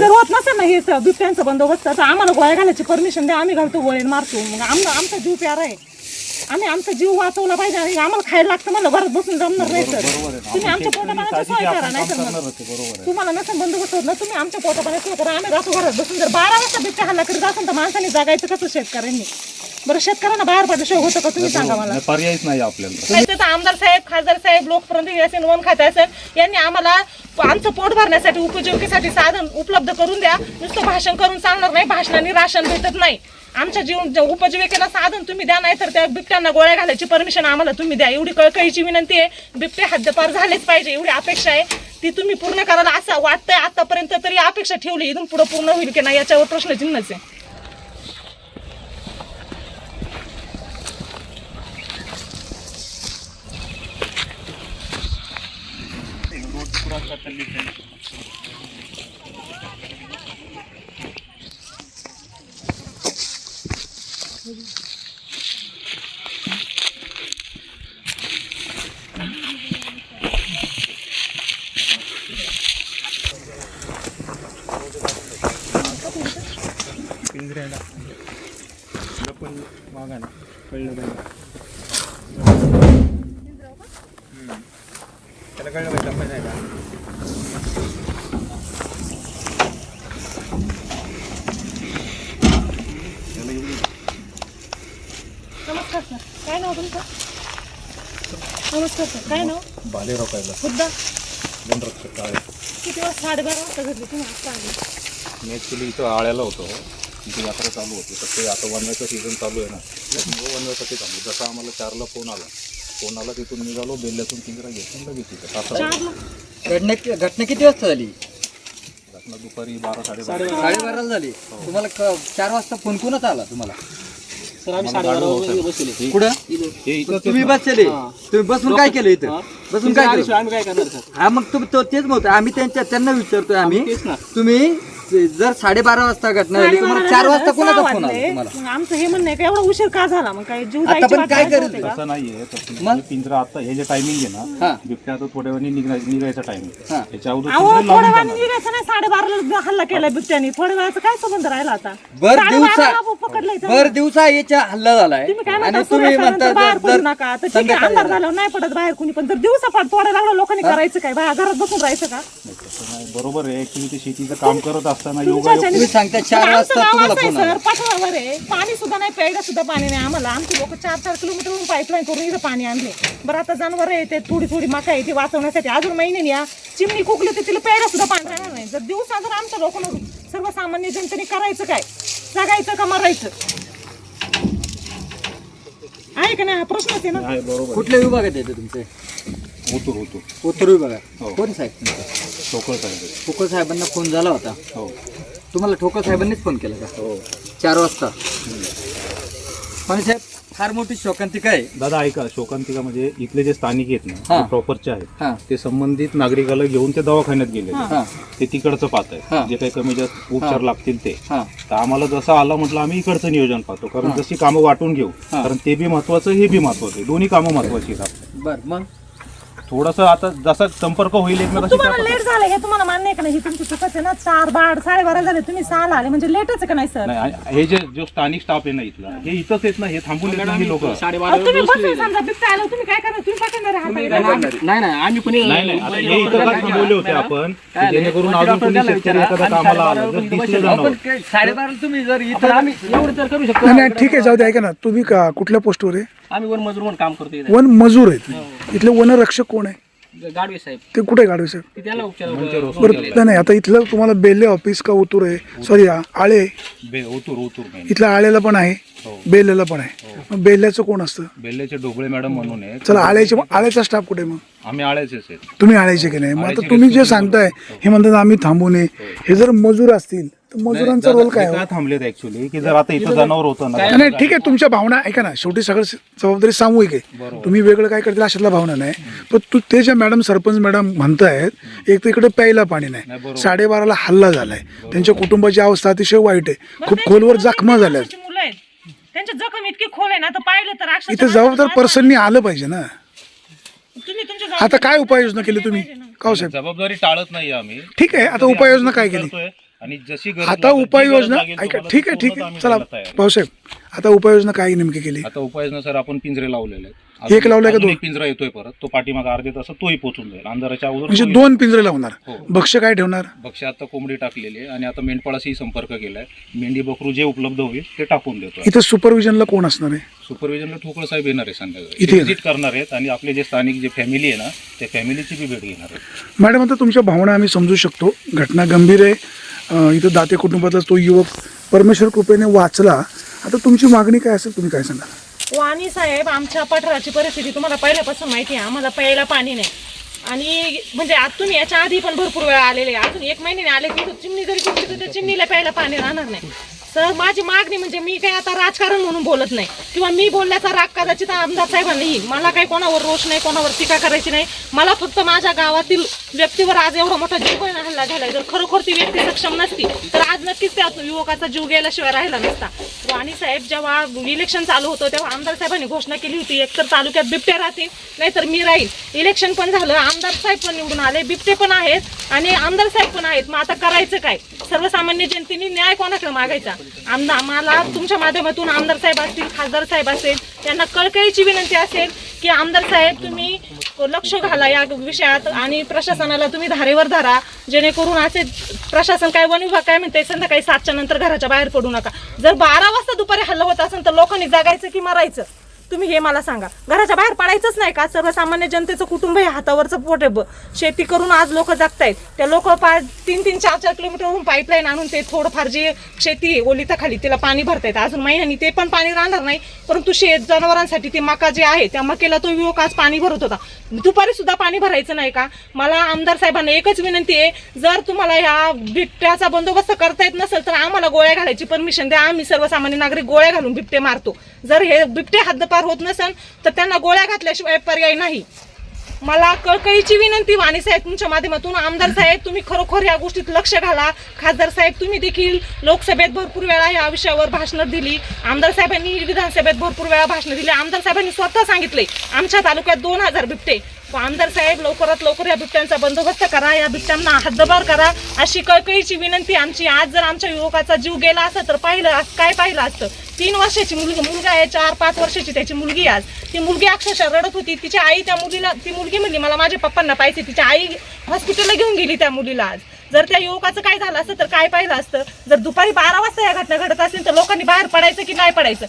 जर होत नसेल ना हे स- बिबट्यांचा बंदोबस्त तर आम्हाला गोळ्या घालायची परमिशन द्या. आम्ही घालतो गोळे मारतो. मग आमचा आमचा जीव प्यारा आहे. आम्ही आमचा जीव वाचवला पाहिजे आणि आम्हाला खायला लागतं मला घरात बसून जमणार नाही सर तुम्ही आमच्या पोटापाण्याची सोय करा नाही तर मग तुम्हाला नसेल बंदोबस्त होत ना तुम्ही आमच्या पोटापाण्याची सोय करा. आम्ही राहतो घरात बसून. जर बारा वाजता बिबट्या हल्ला करीत असेल तर माणसाने जगायचं कसं शेतकऱ्यांनी? बरं शेतकऱ्यांना बाहेर पडल्याशिवाय होतं का? तुम्ही सांगा मला. नाही, पर्यायच नाही आपल्याला. नाही तर आमदार साहेब खासदार साहेब लोकप्रतिनिधी असेल वन खाते असेल यांनी आम्हाला आमचं पोट भरण्यासाठी उपजीविकेसाठी साधन उपलब्ध करून द्या. नुसतं भाषण करून चालणार नाही भाषणाने राशन भेटत नाही. आमच्या जीवन उपजीविकेला साधन तुम्ही द्या नाही तर त्या बिबट्यांना गोळ्या घालायची परमिशन आम्हाला तुम्ही द्या. एवढी कळकळीची विनंती आहे. बिबटे हद्दपार झालेच पाहिजे एवढी अपेक्षा आहे. ती तुम्ही पूर्ण करायला असं वाटतंय आतापर्यंत तरी अपेक्षा ठेवली इथून पुढे पूर्ण होईल की नाही याच्यावर प्रश्नचिन्हच आहे. पूरा कतल डिफेंस पिंजऱ्याला पण वाघाला कळलं पाहिजे नमस्कार सर. काय नाव तुमचं? नमस्कार सर. काय नाव? बालेराव पाहिलं मुद्दा. वनरक्षक काळे. किती वाजता साडेबारा वाजता घडली तुम्ही आत्ता आले? मी ॲक्च्युली इथं आळ्याला होतो. इथे यात्रा चालू होती. तर ते आता वनव्याचं सीझन चालू आहे ना. त्याच्यामुळे वनव्यासाठी थांबलो. जसा आम्हाला चारला फोन आला आला तिथून निघालो बेल्ल्यातून पिंजरा घेतून लगेच तासा चारला घटना घटना किती वाजता झाली? घटना दुपारी बारा साडेबारा. साडेबाराला झाली. तुम्हाला क- चार वाजता फोन कोणच आला तुम्हाला? कुठं? हे इथं तुम्ही बसले. तुम्ही बसून काय केलं इथं? बसून काय केलं? आम्ही काय करणार सर? हा मग तुम्ही तो तेच म्हणतो आम्ही त्यांच्या त्यांना विचारतोय आम्ही. तेच ना. तुम्ही जर साडेबारा वाजता घटना झाली तुम्हाला चार वाजता कोणाचा फोन आला तुम्हाला मग आमचं हे म्हणणं आहे का एवढा उशीर का झाला मग काय जीव आता जायची पण वाट काय बघायचं करेल होते का? तसं नाहीये तसं मग? हे पिंजरा आता हे जे टायमिंग आहे ना. बिबट्या आता थोड्या वेळाने निघायचं निघायचा टायमिंग हा. त्याच्या अगोदर अहो पिंजरे थोड्या लावून वेळाने जाणार. निघायचं नाही साडेबाराला हल्ला केलाय बिबट्यानी थोड्या वेळाचा काय संबंध राहिला आता बर दिवसा साडेबाराला पकडलंय. बर दिवसा याच्या हल्ला झालाय तुम्ही काय आणि म्हणता तुम्ही सूर्यास्तानंतर म्हणता बाहेर जर- पडू जर नका तर ठीक आहे संध्याकाळी अंधार झाला. झाल्यावर नाही पडत बाहेर कुणी पण जर दिवसा पड तोडायला लागलं लोकांनी करायचं काय बाहेर घरात बसून राहायचं का नाही. बरोबर आहे ऍक्च्युली ते शेतीचं काम करत असताना योगा तुमच्या तुम्ही सांगता चार पण वाजता तुम्हाला आहे फोन आला. सर पाठवावर आहे. पाणी सुद्धा नाही प्यायला सुद्धा पाणी नाही आम्हाला. आमचे लोक चार चार किलोमीटरवरून पाईपलाईन करून इथं पाणी आणले. बरं आता जनावर आहे ते थोडी थोडी मका आहे ती वाचवण्यासाठी. अजून महिन्यानी या चिमणी कुकली तर तिला प्यायला सुद्धा पाणी राहणार नाही. जर दिवसा जर आमच्या लोकांना सर्वसामान्य जनतेने करायचं काय? जगायचं का मरायचं? आहे का नाही? हा प्रश्नच आहे ना? आहे बरोबर कुठल्या विभागात येते तुमचे? होतो होतो उत्तर विभागात. हो. कोण साहेब? तुमचं ठोकळ पाहिजे ठोकर साहेबांना फोन झाला होता. हो. तुम्हाला ठोकर साहेबांनीच फोन केला का? हो. चार वाजता. पण साहेब फार मोठी शोकांतिका आहे. दादा ऐका शोकांतिका म्हणजे इथले जे स्थानिक आहेत हा. ना प्रॉपरचे आहेत ते संबंधित नागरिकाला घेऊन ते दवाखान्यात गेले हा. ते तिकडचं पाहत हा. आहे जे काही कमी जास्त उपचार लागतील ते. हा. तर आम्हाला जसं आलं म्हटलं आम्ही इकडचं नियोजन पाहतो. कारण जशी कामं वाटून घेऊ हा. कारण ते बी महत्वाचं हे बी महत्वाचं आहे. दोन्ही कामं महत्वाची आहेत आपल्या. बर मग? थोडंसं आता जसा संपर्क होईल एकमेकाशी तुम्हाला त्या लेट झालं हे तुम्हाला मान्य आहे का नाही? ही तुमची चुकच आहे ना? चार बार साडेबारा झाले तुम्ही सहाला आले म्हणजे लेटच आहे का नाही सर नाही आणि हे जे जो स्थानिक स्टाफ आहे ना इथला हे इथंच आहेत ना हे थांबून येत नाही लोक. साडेबारा तुम्ही बसून समजा बिबट्या आलं तुम्ही काय करणार? तुम्ही पाठवणार नाही नाही आम्ही पण नाही नाही आता हे इथं का थांबवले होते आपण? की जेणेकरून अजून कोणी शेतकरी एखादा कामाला आलं जर दिसलं जाणवलं साडेबारा तुम्ही जर इथं आम्ही एवढं तर करू शकतो. नाही नाही ठीक आहे जाऊ दे ऐका ना. तुम्ही का कुठल्या पोस्टवर आहे? आम्ही वन मजूर म्हणून काम करतो इथे. वन मजूर आहेत इथले वनरक्षक कोण आहे? गाडवे साहेब. ते कुठे गाडवे साहेब? ते त्याला उपचार बरं नाही नाही आता इथलं तुम्हाला बेल्ले ऑफिस का उतूर आहे? सॉरी आळे बे ओतूर ओतूर नाही इथलं आळेला पण आहे बेल्ल्याला पण आहे. मग बेल्ल्याचं कोण असतं? बेल्ल्याचे डोबळे मॅडम म्हणून चला आळ्याचे आळ्याचा स्टाफ कुठे आहे मग? आम्ही आळ्याचेच आहेत. तुम्ही आळ्याचे की नाही? मग आता तुम्ही जे सांगताय हे. म्हणतात आम्ही थांबू नये. हे जर मजूर असतील तर मजुरांचा रोल काय हे? का थांबलेत ऍक्च्युली की जर आता इथं जनावर होतं ना. नाही, ठीक आहे तुमच्या भावना ऐका ना शेवटी सगळं जबाबदारी सामूहिक आहे. तुम्ही वेगळं काय करतील अशातला भावना नाही. पण तू ते ज्या मॅडम सरपंच मॅडम म्हणतायत एक तर इकडे प्यायला पाणी नाही. साडेबाराला हल्ला झालाय. त्यांच्या कुटुंबाची अवस्था अतिशय वाईट आहे. खूप खोलवर जखमा झाल्या मुलं आहेत. त्यांच्या जखम इतकी खोल आहे ना तर पाहिलं तर अक्षरशः इथे जबाबदार पर्सननी आलं पाहिजे ना. आता काय उपाययोजना केली तुम्ही? का साहेब जबाबदारी टाळत नाही आम्ही. ठीक आहे आता उपाययोजना काय केली? आणि जशी आता उपाययोजना ऐका ठीक आहे ती ठीक आहे. चला. भाऊसाहेब आता उपाययोजना काय नेमकी केली? आता उपाययोजना सर आपण पिंजरे लावलेले आहेत. एक लावलाय का दोन? पिंजरा येतोय परत. तो पाठीमागा अर्धे तास तोही पोचून जाईल. अंधाराच्या अगोदर म्हणजे दोन पिंजरे लावणार. हो. भक्ष काय ठेवणार? बक्षी आता कोंबडी टाकलेली आहे आणि आता मेंढपाळाशी संपर्क केलाय. मेंढी बकरू जे उपलब्ध होईल ते टाकून देतो इथं सुपरविजनला कोण असणार आहे? सुपरविजनला ठोकळ साहेब येणार आहे संध्याकाळी. इथे व्हिजिट करणार आहेत आणि आपले जे स्थानिक जे फॅमिली आहे ना त्या फॅमिलीची बी भेट घेणार आहेत. मॅडम आता तुमच्या भावना आम्ही समजू शकतो. घटना गंभीर आहे. इथं दाते कुटुंबातला तो युवक परमेश्वर कृपेने वाचला. आता तुमची मागणी काय असेल तुम्ही काय सांगाल? हो, वाणी साहेब आमच्या पठाराची परिस्थिती तुम्हाला पहिल्यापासून माहिती आहे. आम्हाला प्यायला पाणी नाही. आणि म्हणजे आज तुम्ही याच्या आधी पण भरपूर वेळा आलेले आहे. अजून एक महिन्याने आले की इथं चिमणी जरी तर त्या चिमणीला प्यायला पाणी राहणार नाही. सर माझी मागणी म्हणजे मी काही आता राजकारण म्हणून बोलत नाही. किंवा मी बोलण्याचा राग कदाचित आमदार साहेबांना मला काही कोणावर रोष नाही कोणावर टीका करायची नाही. मला फक्त माझ्या गावातील व्यक्तीवर आज एवढा मोठा जीव हल्ला झालाय? जर खरोखर ती व्यक्ती सक्षम नसती तर आज नक्कीच त्या युवकाचा जीव गेल्याशिवाय राहिला नसता. वाणी साहेब जेव्हा इलेक्शन चालू होतं तेव्हा आमदार साहेबांनी घोषणा केली होती एकतर तालुक्यात बिबटे राहतील नाहीतर मी राहील. इलेक्शन पण झालं आमदार साहेब पण निवडून आले बिबटे पण आहेत आणि आमदार साहेब पण आहेत. मग आता करायचं काय? सर्वसामान्य जनतेने न्याय कोणाकडे मागायचा? आमदार मला तुमच्या माध्यमातून आमदार साहेब असतील खासदार साहेब असेल त्यांना कळकळीची विनंती असेल की आमदार साहेब तुम्ही लक्ष घाला या विषयात आणि प्रशासनाला तुम्ही धारेवर धरा जेणेकरून असे प्रशासन काय वन विभाग काय म्हणते संध्याकाळी सातच्या नंतर घराच्या बाहेर पडू नका. जर बारा वाजता दुपारी हल्ला होत असेल तर लोकांनी जगायचं की मरायचं? तुम्ही हे मला सांगा. घराच्या बाहेर पडायचंच नाही का? सर्वसामान्य जनतेचं कुटुंब हे हातावरचं पोट आहे शेती करून आज लोक जगतायत. त्या लोक पाच तीन तीन चार चार किलोमीटरहून पाईपलाईन आणून ते थोडंफार जे शेती आहे ओलिता खाली तिला पाणी भरतायत. अजून महिन्यानी ते पण पाणी राहणार नाही. परंतु शेत जनावरांसाठी ते मका जे आहे त्या मकेला तो युवक आज पाणी भरत होता. दुपारी सुद्धा पाणी भरायचं नाही का? मला आमदार साहेबांना एकच विनंती आहे जर तुम्हाला ह्या बिबट्याचा बंदोबस्त करता येत नसेल तर आम्हाला गोळ्या घालायची परमिशन द्या. आम्ही सर्वसामान्य नागरिक गोळ्या घालून बिबटे मारतो. जर हे बिबटे हद्दपार होत नसेल तर त्यांना गोळ्या घातल्याशिवाय पर्याय नाही. मला कळकळीची विनंती वाणी साहेब तुमच्या माध्यमातून आमदार साहेब तुम्ही खरोखर या गोष्टीत लक्ष घाला. खासदार साहेब तुम्ही देखील लोकसभेत भरपूर वेळा या विषयावर भाषणं दिली. आमदार साहेबांनी विधानसभेत भरपूर वेळा भाषणं दिली. आमदार साहेबांनी स्वतः सांगितले आमच्या तालुक्यात दोन हजार बिबटे. आमदार साहेब लवकरात लवकर या बिबट्यांचा बंदोबस्त करा या बिबट्यांना हद्दबार करा अशी कळकळीची विनंती आमची. आज जर आमच्या युवकाचा जीव गेला असता तर पाहिलं काय पाहिलं असतं? तीन वर्षाची मुलगी मुलगा आहे चार पाच वर्षाची त्याची मुलगी आज. ती मुलगी अक्षरशः रडत होती. तिची आई त्या मुलीला ती मुलगी म्हणली मला माझ्या पप्पांना पाहिजे तिची आई हॉस्पिटलला घेऊन गेली त्या मुलीला आज. जर त्या युवकाचं काय झालं असतं तर काय पाहिलं असतं? जर दुपारी बारा वाजता या घटना घडत असेल तर लोकांनी बाहेर पडायचं की नाही पडायचं?